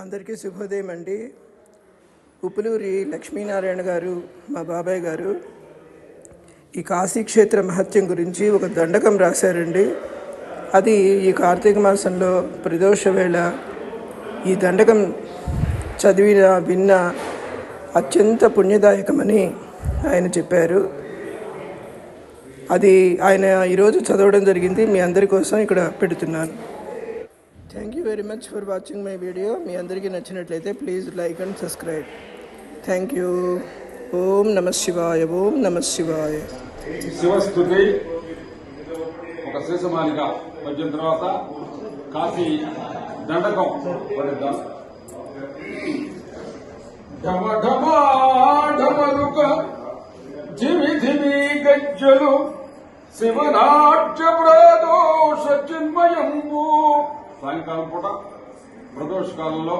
అందరికీ శుభోదయం అండి. ఉప్పులూరి లక్ష్మీనారాయణ గారు మా బాబాయ్ గారు ఈ కాశీక్షేత్ర మహత్యం గురించి ఒక దండకం రాశారండి. అది ఈ కార్తీక మాసంలో ప్రదోష వేళ ఈ దండకం చదివిన విన్న అత్యంత పుణ్యదాయకమని ఆయన చెప్పారు. అది ఆయన ఈరోజు చదవడం జరిగింది. మీ అందరి కోసం ఇక్కడ పెడుతున్నాను. thank you very much for watching my video మీ అందరికీ నచ్చినట్లయితే please like and subscribe thank you ఓం నమ శివాయ ఓం నమ శివాయ శివస్థుతి ఒక శేషమాలిక పద్యం తర్వాత కాశీ దండకం పడిద్దాం ఢమ ఢమా ఢమలుక ధిమి ధిమి గజ్జలు శివనాట్య ప్రదోష చిన్మయంబు సాయంకాలం పూట ప్రదోష కాలంలో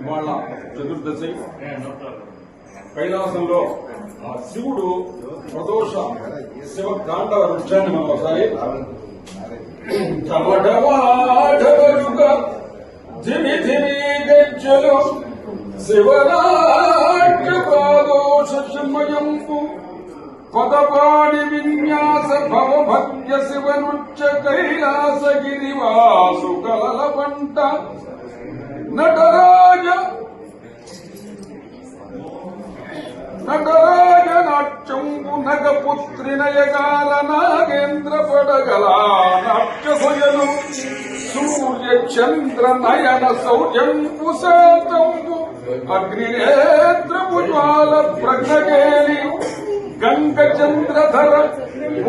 ఇవాళ చతుర్దశి. కైలాసంలో ఆ శివుడు ప్రదోష శివ తాండవ వృక్షాన్ని మనం ఒకసారి చమటవాడవలుగా ధిమి ధిమి గజ్జలు శివనాట్య ప్రదోష చిన్మయంపు పదపాడి విన్యాస భవ భక్య శివ కైలాస గిరివాసు కలల పంట. నటరాజ నటరాజ నాట్యంబు నగపుత్రి నయగాల నాగేంద్ర పడగల నాట్యసయలు. సూర్య చంద్ర నయన సౌజంబు శాతంబు. అగ్నినేత్రపు జ్వాల ప్రజ్ఞకేలియు గంగ చంద్రధర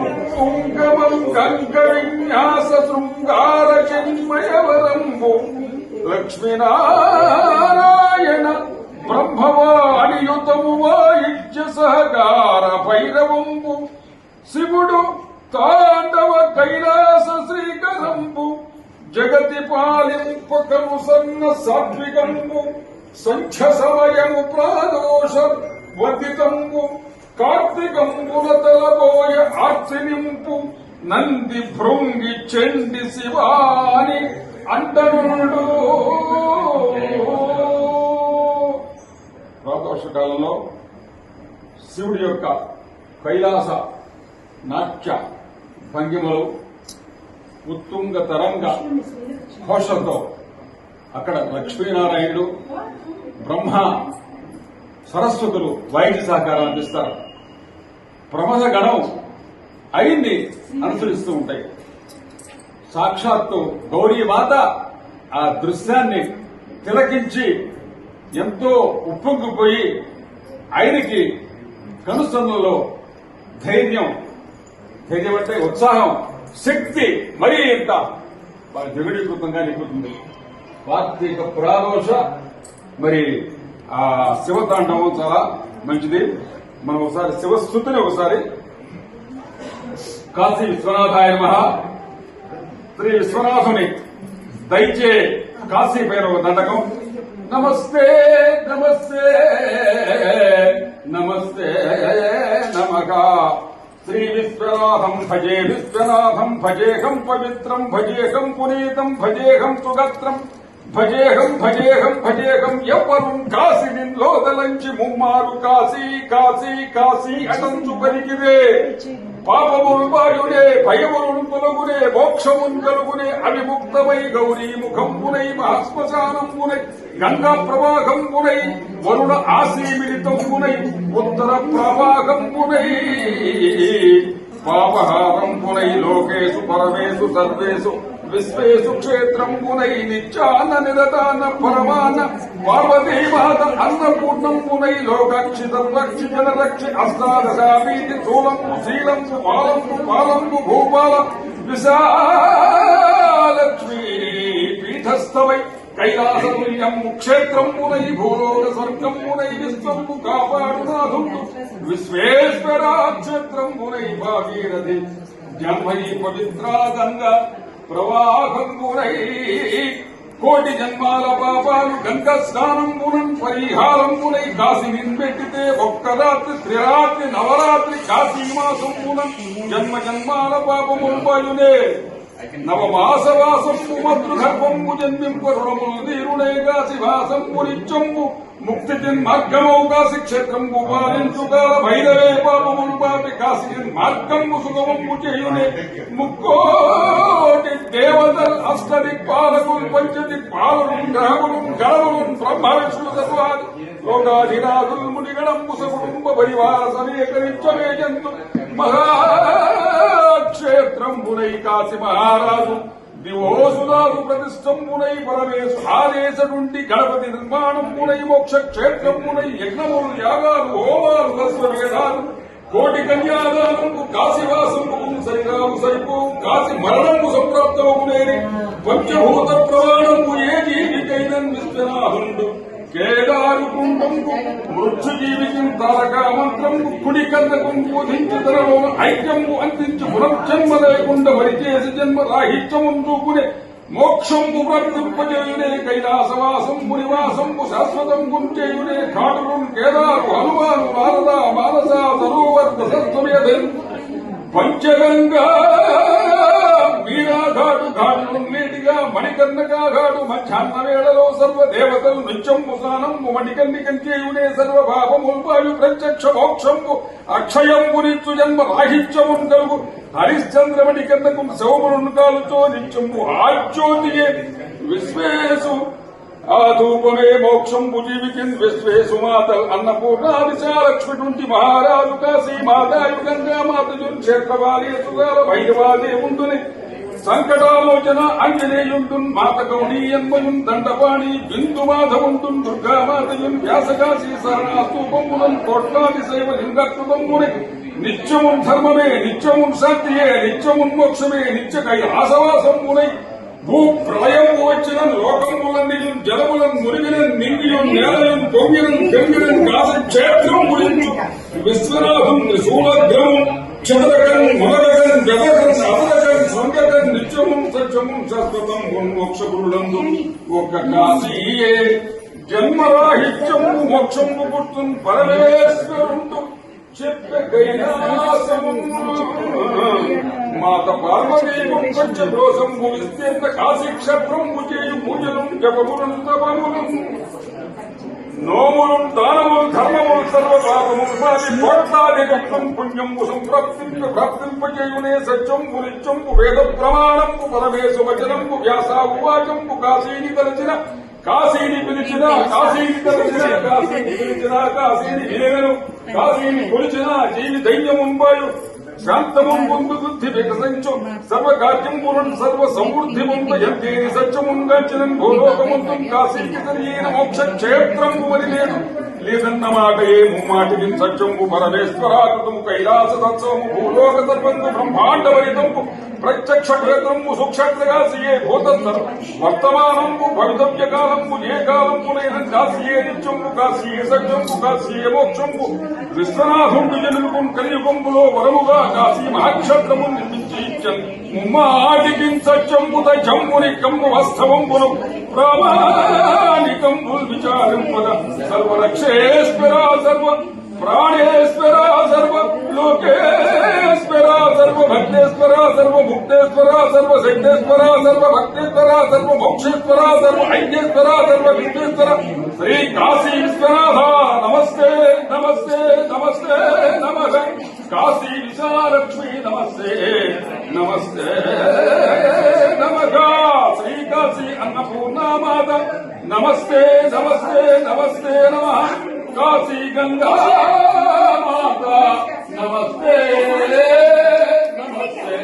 ఉత్తుంగమం గంగ విన్యాస శృంగార చిన్మయవరంబు లక్ష్మీనారాయణ బ్రహ్మవాణియుతము వాయిద్య సహకార భైరవంబు శివుడు తాండవ కైలాస శ్రీకరంబు జగతి పాలింపకము సన్న సాత్వికంబు సంఖ్య సమయము ప్రాదోష వదితంబు కార్తీకంబుల ఆర్చి ఆర్చినింపు నంది భృంగి చెండి శివాని అంటనుడు. ప్రదోషకాలంలో శివుడి యొక్క కైలాస నాట్య భంగిమలు ఉత్తుంగ తరంగ ఘోషంతో అక్కడ లక్ష్మీనారాయణుడు బ్రహ్మ సరస్వతులు వైద్య సహకారం అందిస్తారు. ప్రమద గణం అయింది అనుసరిస్తూ ఉంటాయి. సాక్షాత్తు గౌరీ మాత ఆ దృశ్యాన్ని తిలకించి ఎంతో ఉప్పొంగిపోయి ఆయనకి కనుసన్నులో ధైర్యం ధైర్యం అంటే ఉత్సాహం శక్తి మరీ ఎంత వారి జగడీకృతంగా నింపుతుంది కార్తీక పురాదోష మరి ఆ శివతాండవం చాలా మంచిది. మనం ఒకసారి శివస్థుతిని ఒకసారి. కాశీ విశ్వనాథాయ నమ. శ్రీ విశ్వనాథుని దయచే కాశీ పైన ఒక దండకం. నమస్తే నమస్తే నమస్తే నమక శ్రీ విశ్వనాథం భజే విశ్వనాథం భజేహం పవిత్రం భజేహం పునీతం భజేహం సుగత్రం. భజేహం భజేహం భజేహం ఎవ్వరం కాశీ లోదలంచి ముమ్మారు కాశీ కాశీ కాశీ అటంచు పలికిరే. పాపములు బాయునే భయములు తొలగునే మోక్షమున్ కలుగునే అవిముక్తమై గౌరీ ముఖంబునై మహాశ్మశానంబునై గంగా ప్రవాహంబునై వరుణ ఆశీమిలితంబునై ఉత్తర ప్రవాహంబునై. పాపహారంబునై లోకేషు పరమేషు సర్వేషు విశ్వేషు క్షేత్రంబునై నిత్యాన నిరతాన పరమాన పార్వతీ అన్నపూర్ణం పునై లోకక్షిత రక్షి జనరక్షి అష్టాదశావీతి స్థూలంబు శీలంబు పాలంబు పాలంబు భూపాల విశాలక్ష్మీ పీఠస్థవై కైలాసతుల్యం క్షేత్రంబునై భూలోక స్వర్గంబునై విశ్వంబు కాపాడునాథుండు విశ్వేశ్వరా క్షేత్రంబునై భాగీరథి. జన్మయి పవిత్రా గంగా ప్రవాహంబునై కోటి జన్మాల పాపాలు గంగ స్నానంబునం పరిహారంబునై కాశీ నిన్బెట్టితే ఒక్క రాత్రి త్రిరాత్రి నవరాత్రి కాశీ మాసంబునం జన్మ జన్మాల పాపముంబయునే నవమాసవాసంపు మధుగర్భంపు జన్మింపు రుణములు శివాసంపు కాసి నిత్యంపు ముక్తి మార్గమౌ కాసి క్షేత్రంపు పాలించు కాల భైరవే పాపములు పాపి కాసి మార్గంపు సుగమంపు చేయునే ముక్కోటి దేవతల్ అష్టదిక్పాలకులు పంచదిక్పాలను గ్రహములు గణములు బ్రహ్మ విష్ణు సర్వాది లోకాధిరాజులు మునిగణంపు సకుటుంబ పరివార సమేకరించమే జంతు మహా మహాక్షేత్రంబునై కాశి మహారాజు దివోసుదాసు ప్రతిష్టంబునై పరమేశు ఆదేశనుండి గణపతి నిర్మాణంబునై మోక్ష క్షేత్రంబునై యజ్ఞములు యాగాలు హోమాలు దస్వ వేదాలు కోటి కన్యాదానంకు కాశీవాసంకు సరిరాము సరిపు కాశి మరణంకు సంప్రాప్తమగునేది పంచభూత ప్రమాణంకు ఏ జీవికైన విశ్వనాథుండు. కేదారు కుండంకు మృత్యు జీవితం తారక మంత్రంకు కుడి కన్నకు బోధించు తరలో ఐక్యము అందించు పునర్జన్మ లేకుండా వరిచేసి జన్మ రాహిత్యము చూపునే మోక్షంపు ప్రాప్తింపజేయునే కైలాసవాసంపు నివాసంపు శాశ్వతం గుంచేయునే కాటులు కేదారు హనుమాను నారద మానస సరోవర్ దశస్వమేధన్ పంచగంగా మీరాఘాటు ఘాటు నీటిగా మణికర్ణగా ఘాటు మధ్యాహ్న వేళలో సర్వ దేవతలు నిత్యంపు స్నానంపు మణికర్ణికంచేయునే సర్వ పాపముల్పాయు ప్రత్యక్ష మోక్షంబు అక్షయంబు నిత్యు జన్మ రాహిత్యము కలుగు. హరిశ్చంద్ర మణికర్ణకు శవమును కాలుతో నిత్యంపు ఆజ్యోతియే విశ్వేశు. ఆ ధూపమే మోక్షం జీవికిన్ విశ్వేశు మాత అన్నపూర్ణ విశాలక్ష్మి మహారాజు కాశీ మాతాయు గంగా మాత క్షేత్రవాలి సుగాల భైరవాదే ఉందని సంకటాలోచన అంజనేయుంటున్ మాత గౌడీ ఎన్మయున్ దండపాణి బిందు మాధవుంటున్ దుర్గామాతయున్ వ్యాసకాశీ శరణాస్తూపమునన్ కోట్లాది శైవ లింగకృతముని నిత్యమున్ ధర్మమే నిత్యమున్ శాంతియే నిత్యమున్ మోక్షమే నిత్య కైలాసవాసమునై భూ ప్రళయము వచ్చిన లోకములన్నీ జలములం మురిగిన నింగియు నేలయం పొంగిన గంగిన కాశ క్షేత్రం గురించి. విశ్వనాథం శూలగ్రమం చంద్రగ్రహం నిత్యము సత్యము శాశ్వతం మోక్షపురులందు ఒక కాశీయే జన్మరాహిత్యము మోక్షము పుట్టున్ పరమేశ్వరుండు చెప్పే కైలాసము. మాత పార్వతీయం పంచ దోషంబు విస్తీర్ణ కాశీ క్షేత్రంబు చేయు పూజలు జపములు తపములు నోములు దానములు ధర్మములు సర్వ పాపములు మాది కోట్లాది గొప్పం పుణ్యంబు సంప్రాప్తింప ప్రాప్తింపజేయునే సత్యంబు నిత్యంబు వేద ప్రమాణంబు పరమేశు వచనంబు వ్యాస వాచంబు కాశీని తలచిన కాశీని పిలిచిన కాశీని తలచిన కాశీని పిలిచిన కాశీని వినగను కాశీని కొలిచిన జీవి ధైర్యముంబాయు శాంతమం పొందు బుద్ధి వికసించు. సర్వకార్యం పూర్వం సర్వ సమృద్ధి ముందు సత్యముంగంచిన భూలోకముందు కాశీకి తెలియన మోక్ష క్షేత్రము అని లేదు మాట ఏ ముమ్మాటికి సత్యము పరమేశ్వరాకృతము కైలాస తత్వము భూలోక సర్వంగు బ్రహ్మాండవరితంపు ప్రత్యక్ష క్షేత్రము సుక్షేత్రగా సియే భూత వర్తమానంబు భవితవ్య కాలంబు ఏ కాలంబునైన కాసియే నిత్యంబు కాసియే సత్యంబు కాసియే మోక్షంబు విశ్వనాథుండు జనులకు కలియుగంబులో వరముగా కాశీ మహాక్షేత్రము నిర్మించి ఇచ్చన్ ముమ్మాటికి సత్యంబు జంబుని కంబు వాస్తవంబును ప్రామాణికంబుల్ విచారింపద సర్వరక్షేశ్వర సర్వ ప్రాణేశ్వర సర్వ లోకేశ్వర సర్వ భక్తేశ్వర సర్వ ముక్తేశ్వర సర్వ శక్తేశ్వర సర్వ భక్తేశ్వర సర్వ మోక్షేశ్వర సర్వ ఐక్యేశ్వర సర్వ విద్యేశ్వర శ్రీ కాశీ నమస్తే నమస్తే నమస్తే నమ. కాశీ విశాలక్ష్మి నమస్తే. నమస్తే. నమః శ్రీ కాశీ నమస్తే నమస్తే నమస్తే నమ. కాశీ గంగా మాత. నమస్తే నమస్తే